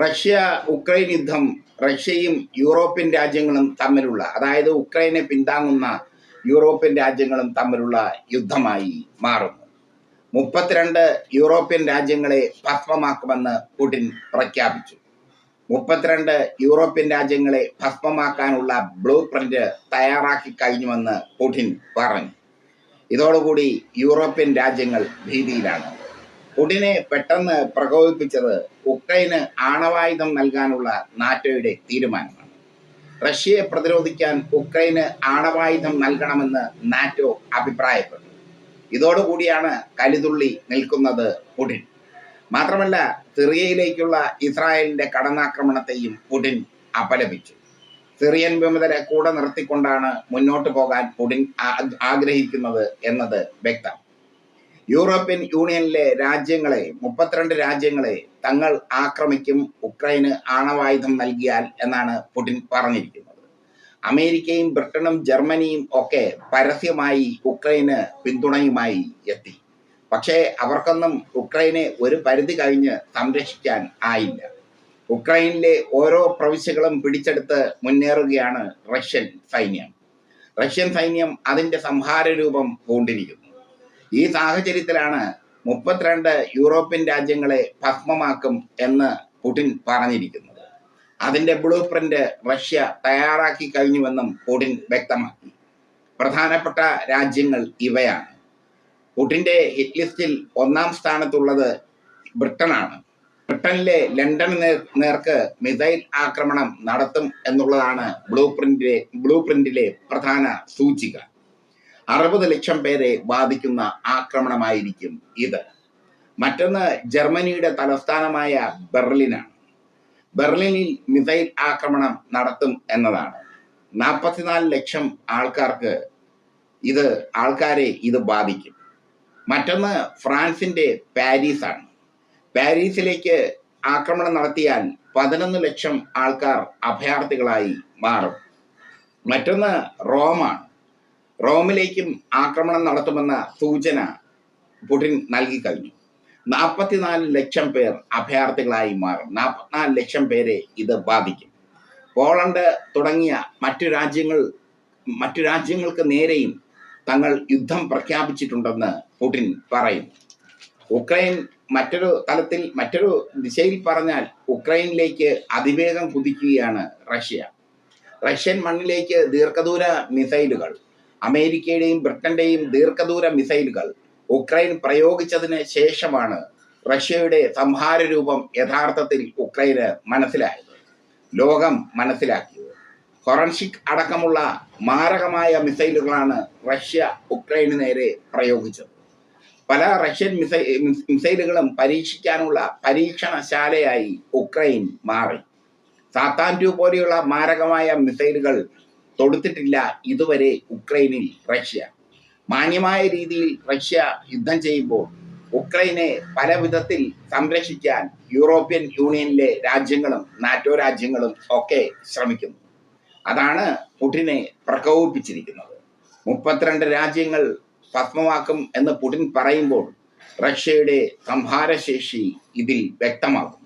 Russia Ukraine യുദ്ധം റഷ്യയും European രാജ്യങ്ങളും തമ്മിലുള്ള അതായത് ഉക്രൈനെ പിന്താങ്ങുന്ന യൂറോപ്യൻ രാജ്യങ്ങളും തമ്മിലുള്ള യുദ്ധമായി മാറുന്നു. മുപ്പത്തിരണ്ട് യൂറോപ്യൻ രാജ്യങ്ങളെ ഭസ്മമാക്കുമെന്ന് പുടിൻ പ്രഖ്യാപിച്ചു. മുപ്പത്തിരണ്ട് യൂറോപ്യൻ രാജ്യങ്ങളെ ഭസ്മമാക്കാനുള്ള ബ്ലൂ പ്രിന്റ് തയ്യാറാക്കി കഴിഞ്ഞുവെന്ന് പുടിൻ പറഞ്ഞു. ഇതോടുകൂടി യൂറോപ്യൻ രാജ്യങ്ങൾ ഭീതിയിലാണ്. പുടിനെ പെട്ടെന്ന് പ്രകോപിപ്പിച്ചത് ഉക്രൈന് ആണവായുധം നൽകാനുള്ള നാറ്റോയുടെ തീരുമാനമാണ്. റഷ്യയെ പ്രതിരോധിക്കാൻ ഉക്രൈന് ആണവായുധം നൽകണമെന്ന് നാറ്റോ അഭിപ്രായപ്പെട്ടു. ഇതോടുകൂടിയാണ് കലിതുള്ളി നിൽക്കുന്നത് പുടിൻ. മാത്രമല്ല സിറിയയിലേക്കുള്ള ഇസ്രായേലിന്റെ കടന്നാക്രമണത്തെയും പുടിൻ അപലപിച്ചു. സിറിയൻ വിമതരെ കൂടെ നിർത്തിക്കൊണ്ടാണ് മുന്നോട്ട് പോകാൻ പുടിൻ ആഗ്രഹിക്കുന്നത് എന്നത് വ്യക്തം. യൂറോപ്യൻ യൂണിയനിലെ രാജ്യങ്ങളെ മുപ്പത്തിരണ്ട് രാജ്യങ്ങളെ തങ്ങൾ ആക്രമിക്കും ഉക്രൈന് ആണവായുധം നൽകിയാൽ എന്നാണ് പുടിൻ പറഞ്ഞിരിക്കുന്നത്. അമേരിക്കയും ബ്രിട്ടനും ജർമ്മനിയും ഒക്കെ പരസ്യമായി ഉക്രൈന് പിന്തുണയുമായി എത്തി. പക്ഷേ അവർക്കൊന്നും ഉക്രൈനെ ഒരു പരിധി കഴിഞ്ഞ് സംരക്ഷിക്കാൻ ആയില്ല. ഉക്രൈനിലെ ഓരോ പ്രവിശ്യകളും പിടിച്ചെടുത്ത് മുന്നേറുകയാണ് റഷ്യൻ സൈന്യം. റഷ്യൻ സൈന്യം അതിന്റെ സംഹാര രൂപം പൂണ്ടിരിക്കുന്നു. ഈ സാഹചര്യത്തിലാണ് മുപ്പത്തിരണ്ട് യൂറോപ്യൻ രാജ്യങ്ങളെ ഭസ്മമാക്കും എന്ന് പുടിൻ പറഞ്ഞിരിക്കുന്നത്. അതിന്റെ ബ്ലൂ പ്രിന്റ് റഷ്യ തയ്യാറാക്കി കഴിഞ്ഞുവെന്നും പുടിൻ വ്യക്തമാക്കി. പ്രധാനപ്പെട്ട രാജ്യങ്ങൾ ഇവയാണ്. പുടിന്റെ ഹിറ്റ് ലിസ്റ്റിൽ ഒന്നാം സ്ഥാനത്തുള്ളത് ബ്രിട്ടനാണ്. ബ്രിട്ടനിലെ ലണ്ടൻ നേർ- നേർക്ക് മിസൈൽ ആക്രമണം നടത്തും എന്നുള്ളതാണ് ബ്ലൂ പ്രിന്റിലെ ബ്ലൂ പ്രിന്റിലെ പ്രധാന സൂചിക. അറുപത് ലക്ഷം പേരെ ബാധിക്കുന്ന ആക്രമണമായിരിക്കും ഇത്. മറ്റൊന്ന് ജർമ്മനിയുടെ തലസ്ഥാനമായ ബെർലിനാണ്. ബെർലിനിൽ മിസൈൽ ആക്രമണം നടത്തും എന്നതാണ്. നാൽപ്പത്തിനാല് ലക്ഷം ആൾക്കാർക്ക് ഇത് ആൾക്കാരെ ഇത് ബാധിക്കും. മറ്റൊന്ന് ഫ്രാൻസിന്റെ പാരീസാണ്. പാരീസിലേക്ക് ആക്രമണം നടത്തിയാൽ പതിനൊന്ന് ലക്ഷം ആൾക്കാർ അഭയാർത്ഥികളായി മാറും. മറ്റൊന്ന് റോമാണ്. റോമിലേക്കും ആക്രമണം നടത്തുമെന്ന സൂചന പുടിൻ നൽകി കഴിഞ്ഞു. നാൽപ്പത്തിനാല് ലക്ഷം പേർ അഭയാർത്ഥികളായി മാറും. നാൽപ്പത്തിനാല് ലക്ഷം പേരെ ഇത് ബാധിക്കും. പോളണ്ട് തുടങ്ങിയ മറ്റു രാജ്യങ്ങൾ മറ്റു രാജ്യങ്ങൾക്ക് നേരെയും തങ്ങൾ യുദ്ധം പ്രഖ്യാപിച്ചിട്ടുണ്ടെന്ന് പുടിൻ പറയും ഉക്രൈൻ മറ്റൊരു തലത്തിൽ മറ്റൊരു ദിശയിൽ പറഞ്ഞാൽ ഉക്രൈനിലേക്ക് അതിവേഗം കുതിക്കുകയാണ് റഷ്യ. റഷ്യൻ മണ്ണിലേക്ക് ദീർഘദൂര മിസൈലുകൾ അമേരിക്കയുടെയും ബ്രിട്ടന്റെയും ദീർഘദൂര മിസൈലുകൾ ഉക്രൈൻ പ്രയോഗിച്ചതിന് ശേഷമാണ് റഷ്യയുടെ സംഹാര രൂപം യഥാർത്ഥത്തിൽ ഉക്രൈന് മനസ്സിലായത്. ലോകം മനസ്സിലാക്കിയത്. ഹൊറൻഷിക് അടക്കമുള്ള മാരകമായ മിസൈലുകളാണ് റഷ്യ ഉക്രൈന് നേരെ പ്രയോഗിച്ചത്. പല റഷ്യൻ മിസ് മിസൈലുകളും പരീക്ഷിക്കാനുള്ള പരീക്ഷണശാലയായി ഉക്രൈൻ മാറി. സാത്താൻ ടു പോലെയുള്ള മാരകമായ മിസൈലുകൾ തൊടുത്തിട്ടില്ല ഇതുവരെ ഉക്രൈനിൽ റഷ്യ. മാന്യമായ രീതിയിൽ റഷ്യ യുദ്ധം ചെയ്യുമ്പോൾ ഉക്രൈനെ പല വിധത്തിൽ സംരക്ഷിക്കാൻ യൂറോപ്യൻ യൂണിയനിലെ രാജ്യങ്ങളും നാറ്റോ രാജ്യങ്ങളും ഒക്കെ ശ്രമിക്കുന്നു. അതാണ് പുടിനെ പ്രകോപിപ്പിച്ചിരിക്കുന്നത്. മുപ്പത്തിരണ്ട് രാജ്യങ്ങൾ ഭസ്മമാക്കും എന്ന് പുടിൻ പറയുമ്പോൾ റഷ്യയുടെ സംഹാരശേഷി ഇതിൽ വ്യക്തമാകും.